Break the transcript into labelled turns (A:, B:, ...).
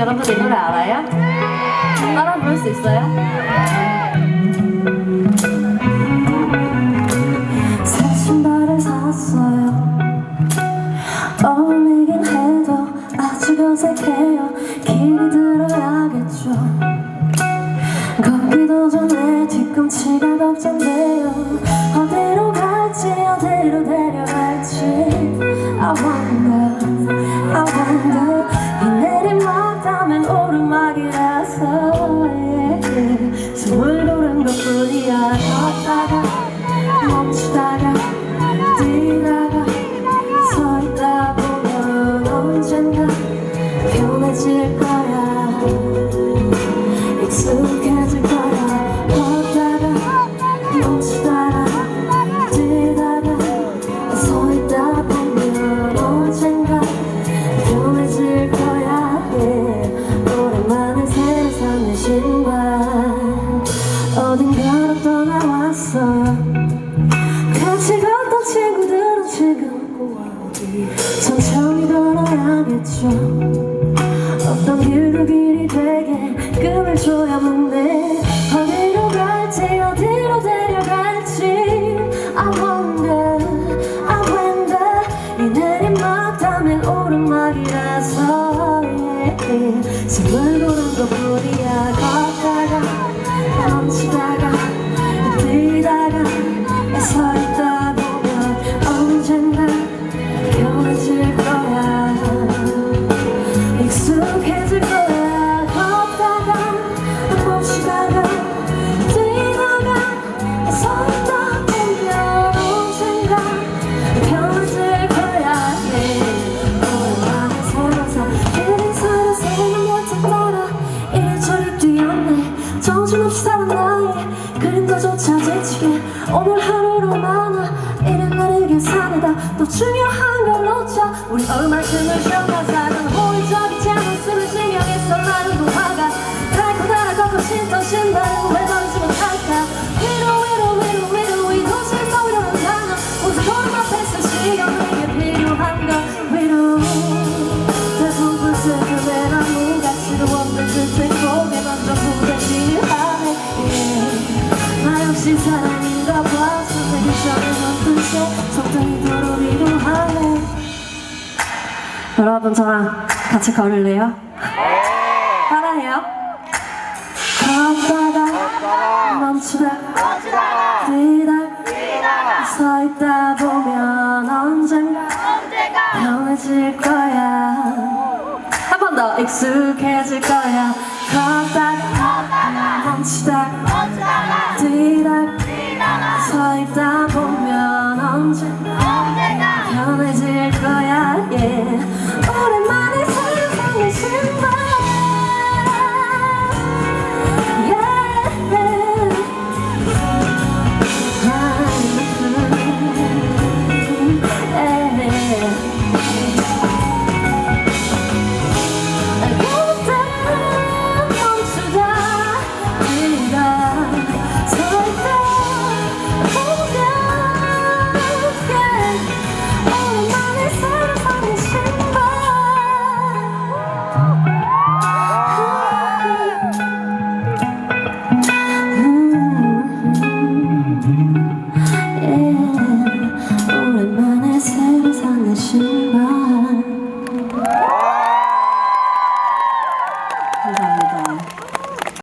A: 여러분들 이 노래 알아요? 따라 부를 수 있어요?
B: 새 신발을 샀어요 어울리긴 해도 아직 어색해요 길이 들어야겠죠 걷기도 전에 뒤꿈치가 걱정돼요 I wonder I wonder 이 내리막다면 오르막이라서 yeah, yeah. 숨을 고른 것뿐이야 걷다가 멈추다가 천천히 걸어야겠죠. 어떤 길도 길이 되게 끈을 줘야만 돼. 어디로 갈지 어디로 데려갈지. I wonder I wonder. 이 내리막다면 오르막이라서 yeah. 숨을 고른 것뿐이야. 걷다가 뛰다가 오늘 하루로만아 이른 나르게 사내다. 또 중요한 걸 놓쳐 우리 얼마큼을 호의적이지 않은 술을 신경했어 나는 동화가 달콤달아 걷고 신던 신발은 왜 버리지 못할까. 위로 위로 위로 위로 이 도시에서 위로는 가나. 오직 걸음 앞에서 시간 내게 필요한가 위로. 대부분 슬픔에 아무 가치도 없는 듯해 고개 먼저 부대질하네. yeah. 나 역시 사람 여러분 저랑 같이 걸을래요? 따라해요. 걷다가 멈추다가 뛰다가 서 있다 보면 언젠가 편해질 거야? 한 번 더 익숙해질 거야. 걷다가 멈추다가 뛰다 가서